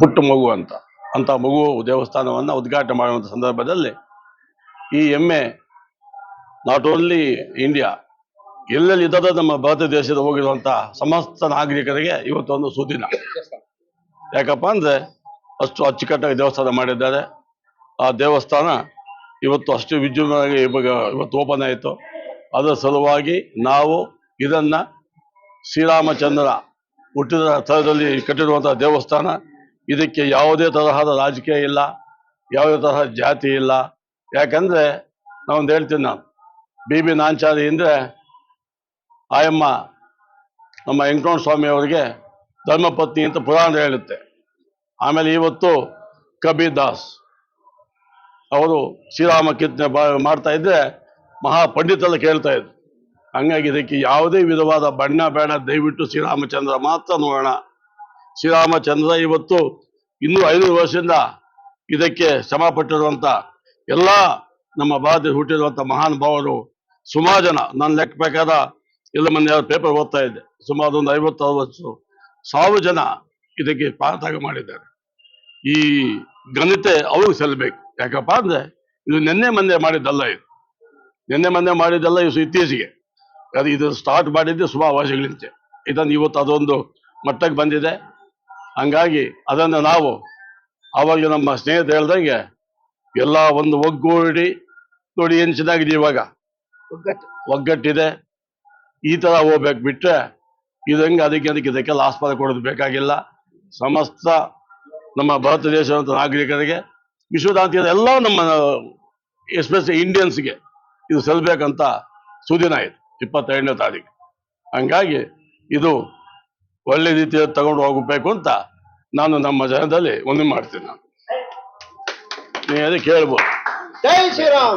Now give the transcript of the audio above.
ಪುಟ್ಟ ಮಗು ಅಂತ. ಅಂತ ಮಗು ದೇವಸ್ಥಾನವನ್ನು ಉದ್ಘಾಟನೆ ಮಾಡುವಂಥ ಸಂದರ್ಭದಲ್ಲಿ ಈ ಎಮ್ಮೆ ನಾಟ್ ಓನ್ಲಿ ಇಂಡಿಯಾ ಎಲ್ಲೆಲ್ಲಿ ನಮ್ಮ ಭಾರತ ದೇಶದ ಹೋಗಿರುವಂಥ ಸಮಸ್ತ ನಾಗರಿಕರಿಗೆ ಇವತ್ತೊಂದು ಸುದಿನ. ಯಾಕಪ್ಪ ಅಂದ್ರೆ ಅಷ್ಟು ಅಚ್ಚುಕಟ್ಟಾಗಿ ದೇವಸ್ಥಾನ ಮಾಡಿದ್ದಾರೆ. ಆ ದೇವಸ್ಥಾನ ಇವತ್ತು ಅಷ್ಟು ವಿಜೃಂಭಣೆಯಾಗಿ ಇವಾಗ ಇವತ್ತು ಓಪನ್ ಆಯಿತು. ಅದರ ಸಲುವಾಗಿ ನಾವು ಇದನ್ನ ಶ್ರೀರಾಮಚಂದ್ರ ಹುಟ್ಟಿದ ಸ್ಥಳದಲ್ಲಿ ಕಟ್ಟಿರುವಂತಹ ದೇವಸ್ಥಾನ ಇದಕ್ಕೆ ಯಾವುದೇ ತರಹದ ರಾಜಕೀಯ ಇಲ್ಲ, ಯಾವುದೇ ತರಹ ಜಾತಿ ಇಲ್ಲ. ಯಾಕಂದ್ರೆ ನಾವೊಂದು ಹೇಳ್ತೀನಿ ನಾನು. ಬಿ ಬಿ ನಾಂಚಾರಿ ಅಂದ್ರೆ ಆಯಮ್ಮ, ನಮ್ಮ ವೆಂಕಟರಮಣ ಸ್ವಾಮಿ ಅವರಿಗೆ ಧರ್ಮಪತ್ನಿ ಅಂತ ಪುರಾಣ ಹೇಳುತ್ತೆ. ಆಮೇಲೆ ಇವತ್ತು ಕಬೀರ್ ದಾಸ್ ಅವರು ಶ್ರೀರಾಮ ಕೀರ್ತನೆ ಮಾಡ್ತಾ ಇದ್ರೆ ಮಹಾ ಪಂಡಿತಲ್ಲ ಕೇಳ್ತಾ ಇದ್ರು. ಹಂಗಾಗಿ ಇದಕ್ಕೆ ಯಾವುದೇ ವಿಧವಾದ ಬಣ್ಣ ಬೇಡ, ದಯವಿಟ್ಟು ಶ್ರೀರಾಮಚಂದ್ರ ಮಾತ್ರ ನೋಡೋಣ. ಶ್ರೀರಾಮಚಂದ್ರ ಇವತ್ತು ಇನ್ನೂ ಐನೂರು ವರ್ಷದಿಂದ ಇದಕ್ಕೆ ಶ್ರಮ ಪಟ್ಟಿರುವಂತ ಎಲ್ಲ ನಮ್ಮ ಭಾರತ ಹುಟ್ಟಿರುವಂತ ಮಹಾನ್ ಭಾವರು ಸುಮಾರು ಜನ ನನ್ನ ಲೆಕ್ಕ ಬೇಕಾದ ಎಲ್ಲ ಮೊನ್ನೆ ಪೇಪರ್ ಓದ್ತಾ ಇದ್ದೆ. ಸುಮಾರು ಒಂದು ಐವತ್ತು ವರ್ಷ ಸಾವಿರ ಜನ ಇದಕ್ಕೆ ಪಾತಾಗ ಮಾಡಿದ್ದಾರೆ. ಈ ಘನತೆ ಅವ್ರಿಗೆ ಸಲ್ಲಬೇಕು ಯಾಕಪ್ಪ ಅಂದ್ರೆ ಇದು ನಿನ್ನೆ ಮೊನ್ನೆ ಮಾಡಿದ್ದಲ್ಲ ಇದು. ನಿನ್ನೆ ಮೊನ್ನೆ ಮಾಡಿದ್ದಲ್ಲ ಇದು ಇತ್ತೀಚೆಗೆ. ಅದು ಇದು ಸ್ಟಾರ್ಟ್ ಮಾಡಿದ್ದೆ ಸುಮಾರು ವರ್ಷಗಳಿಂತೆ ಇದನ್ನು ಇವತ್ತು ಅದೊಂದು ಮಟ್ಟಕ್ಕೆ ಬಂದಿದೆ. ಹಂಗಾಗಿ ಅದನ್ನು ನಾವು ಅವಾಗ ನಮ್ಮ ಸ್ನೇಹಿತ ಹೇಳ್ದಂಗೆ ಎಲ್ಲ ಒಂದು ಒಗ್ಗೂಡಿ ನೋಡಿ ಏನು ಚೆನ್ನಾಗಿದೆ ಇವಾಗ. ಒಗ್ಗಟ್ಟಿದೆ. ಈ ತರ ಹೋಗ್ಬೇಕು ಬಿಟ್ರೆ ಇದಂಗೆ ಅದಕ್ಕೆ ಅದಕ್ಕೆ ಇದಕ್ಕೆಲ್ಲ ಆಸ್ಪದ ಕೊಡೋದು ಬೇಕಾಗಿಲ್ಲ. ಸಮಸ್ತ ನಮ್ಮ ಭಾರತ ದೇಶದ ನಾಗರಿಕರಿಗೆ ವಿಶ್ವದಾಂತಿಯ ಎಲ್ಲ ನಮ್ಮ ಎಸ್ಪೆಷಲಿ ಇಂಡಿಯನ್ಸ್ಗೆ ಇದು ಸಲ್ಬೇಕಂತ ಸುದಿನ ಆಯಿತು ಇಪ್ಪತ್ತೆರಡನೇ ತಾರೀಕು. ಹಂಗಾಗಿ ಇದು ಒಳ್ಳೆ ರೀತಿಯಲ್ಲಿ ತಗೊಂಡು ಹೋಗಬೇಕು ಅಂತ ನಾನು ನಮ್ಮ ಜನದಲ್ಲಿ ಒಂದು ಮಾಡ್ತೀನಿ ನಾನು. ನೀ ಅದಕ್ಕೆ ಕೇಳ್ಬೋದು ಜೈ ಶ್ರೀರಾಮ್.